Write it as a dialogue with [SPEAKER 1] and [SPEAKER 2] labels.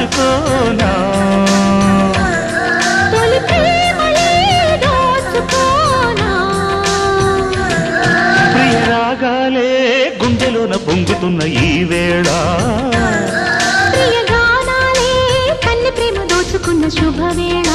[SPEAKER 1] దాచుకోనా?
[SPEAKER 2] తొలి ప్రేమలే దోచుకోనా?
[SPEAKER 1] ప్రియ రాగాలే గుండెలోన పొంగుతున్న ఈ వేళ.
[SPEAKER 2] ప్రియ గానాలే కన్నె ప్రేమ దోచుకున్న శుభవేళ.